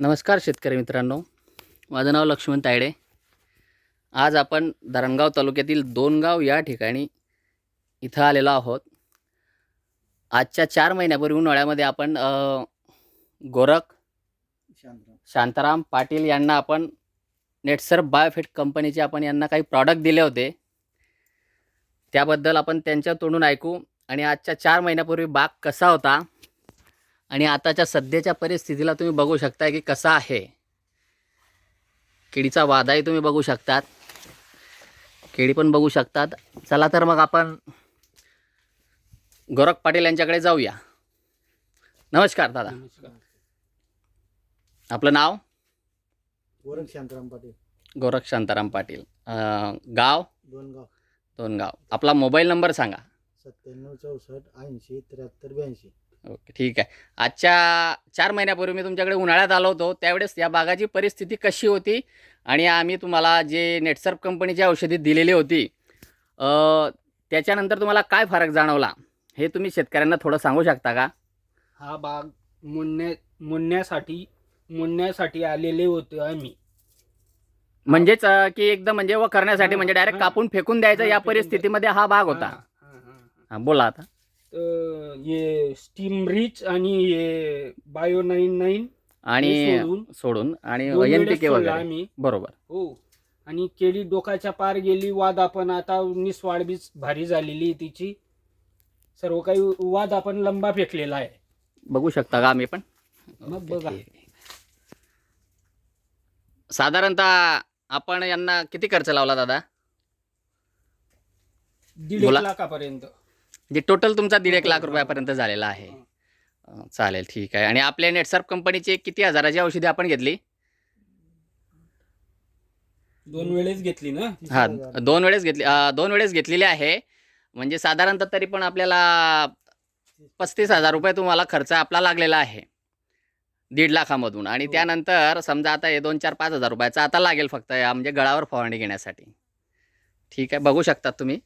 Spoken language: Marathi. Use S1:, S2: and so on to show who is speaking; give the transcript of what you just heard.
S1: नमस्कार शेतकरी मित्रांनो. माझं नाव लक्ष्मण तायडे. आज आपण धरणगाव तालुक्यातील दोनगाव या ठिकाणी इथं आलेलो आहोत. आजच्या चार महिन्यापूर्वी उन्हाळ्यामध्ये आपण गोरख शांताराम पाटील यांना आपण नेटसर बायोफिट कंपनीचे आपण यांना काही प्रॉडक्ट दिले होते. त्याबद्दल आपण त्यांच्या तोंडून ऐकू आणि आजच्या चार महिन्यापूर्वी बाग कसा होता आणि आताच्या सध्याच्या परिस्थितीला तुम्ही बघू शकता की कसा आहे. केळीचा वादाही तुम्ही बघू शकतात. केळी पण बघू शकतात. चला तर मग आपण गोरख पाटील यांच्याकडे जाऊया. नमस्कार दादा. आपलं नाव?
S2: गोरख शांताराम पाटील.
S1: गोरख शांताराम पाटील. अं, गाव?
S2: दोन गाव
S1: दोन गाव आपला मोबाईल नंबर सांगा.
S2: सत्त्याण्णव चौसष्ट ऐंशी त्र्याहत्तर ब्याऐंशी.
S1: ओके ठीक आहे. आजच्या चार महिन्यापूर्वी मी तुमच्याकडे उन्हाळ्यात आलो होतो. त्यावेळेस या बागाची परिस्थिती कशी होती? आणि आम्ही तुम्हाला जे नेटसर्फ कंपनीची औषधी दिलेली होती त्याच्यानंतर तुम्हाला काय फरक जाणवला? हे तुम्ही शेतकऱ्यांना थोडं सांगू शकता का?
S3: हा बाग मुन्ने मुन्यासाठी मुन्यासाठी आलेले होते आम्ही.
S1: म्हणजेच अ, की एकदम म्हणजे व करण्यासाठी म्हणजे डायरेक्ट. कापून फेकून द्यायचं या परिस्थितीमध्ये हा बाग होता.
S3: हा, हा, हा, हा.
S1: हा, बोला आता.
S3: हे स्टीम रिच आणि हे बायो नाईन नाईन
S1: आणि
S3: सोडून
S1: सोडून आणि
S3: दोन
S1: एन
S3: वेळेस सोडला
S1: वगैरे.
S3: आम्ही.
S1: बरोबर.
S3: हो. आणि केळी डोकाच्या पार गेली वाद आपण आता निस्वाड बीच भारी झालेली तिची. सर्व काही वाद आपण लंबा फेकलेला आहे.
S1: बघू शकता का आम्ही पण?
S3: मग बघा.
S1: साधारणतः आपण यांना किती खर्च लावला दादा?
S3: दीड एक. लाखापर्यंत.
S1: म्हणजे टोटल तुमचा दीड एक लाख रुपयापर्यंत झालेला आहे.
S3: हा.
S1: चालेल ठीक आहे. आणि आपल्या नेटसर्फ कंपनीची किती हजाराची औषधी आपण घेतली?
S3: दोन वेळेस घेतली ना?
S1: हा दोन वेळेस घेतली. दोन वेळेस घेतलेली आहे. म्हणजे साधारणतः तरी पण आपल्याला पस्तीस हजार रुपये तुम्हाला खर्च आपला लागलेला आहे. दीड लाखामधून. आणि
S3: हो.
S1: त्यानंतर समजा आता हे दोन चार पाच हजार रुपयाचा आता लागेल फक्त या म्हणजे गळावर फवारणी घेण्यासाठी. ठीक आहे बघू शकतात तुम्ही.